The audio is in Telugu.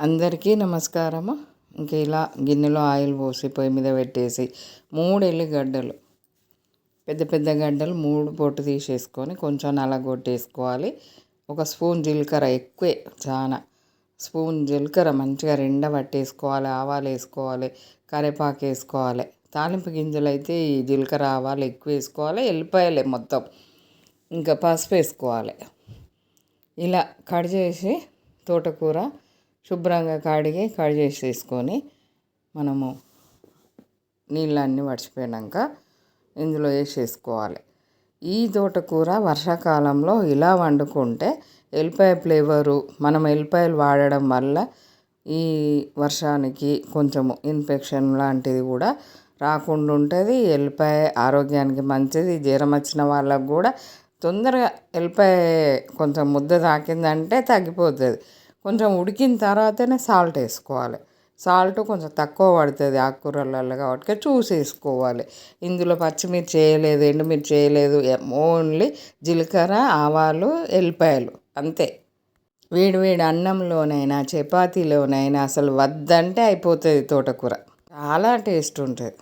అందరికీ నమస్కారము. ఇంక ఇలా గిన్నెలో ఆయిల్ పోసి పొయ్యి మీద పెట్టేసి మూడు ఎల్లిగడ్డలు పెద్ద పెద్ద గడ్డలు మూడు పొట్టు తీసేసుకొని కొంచెం నలగొట్టేసుకోవాలి. ఒక స్పూన్ జీలకర్ర ఎక్కువే చాలా స్పూన్ జీలకర్ర మంచిగా రెండ పట్టేసుకోవాలి ఆవాలు వేసుకోవాలి కరివేపాకు వేసుకోవాలి. తాలింపు గింజలు అయితే ఈ జీలకర్ర ఆవాలు ఎక్కువ వేసుకోవాలి వెళ్ళిపోయాలి మొత్తం. ఇంకా పసుపు వేసుకోవాలి. ఇలా కట్ చేసి తోటకూర శుభ్రంగా కడిగి కట్ చేసేసుకొని మనము నీళ్ళన్నీ మర్చిపోయాక ఇందులో వేసేసుకోవాలి. ఈ తోటకూర వర్షాకాలంలో ఇలా వండుకుంటే ఎల్లిపాయ ఫ్లేవరు మనం ఎల్లిపాయలు వాడడం వల్ల ఈ వర్షానికి కొంచెము ఇన్ఫెక్షన్ లాంటిది కూడా రాకుండా ఉంటుంది. ఎల్లిపాయ ఆరోగ్యానికి మంచిది. జ్వరం వచ్చిన వాళ్ళకు కూడా తొందరగా ఎల్లిపాయ కొంచెం ముద్ద తాకిందంటే తగ్గిపోతుంది. కొంచెం ఉడికిన తర్వాతనే సాల్ట్ వేసుకోవాలి. సాల్ట్ కొంచెం తక్కువ పడుతుంది ఆకుకూరలలో కాబట్టి చూసి వేసుకోవాలి. ఇందులో పచ్చిమిర్చి వేయలేదు ఎండుమిర్చి వేయలేదు ఓన్లీ జీలకర్ర ఆవాలు ఎల్లిపాయలు అంతే. వేడి వేడి అన్నంలోనైనా చపాతీలోనైనా అసలు వద్దంటే అయిపోతుంది తోటకూర. చాలా టేస్ట్ ఉంటుంది.